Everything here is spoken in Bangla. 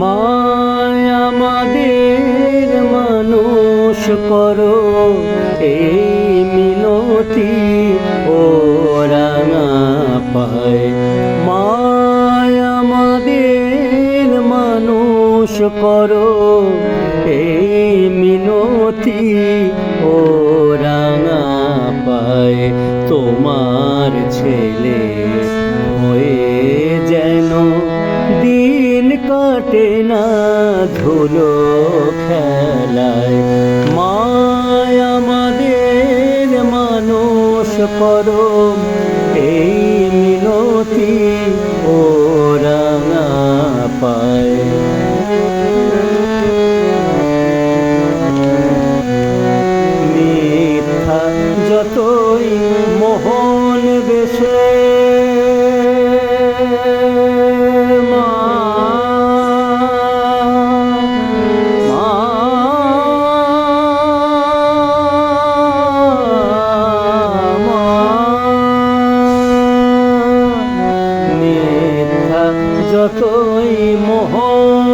মায় আমাদের মানুষ করো, এই মিনতি ও রাঙা পায়। মায় আমাদের মানুষ করো, এই মিনতি ও রাঙা পায়। তোমার ছেলে কাটে না ধুলো খেলায়। মায় আমাদের মানুষ পরম এই মিনতি ও যতই মোহন বেশে মোহন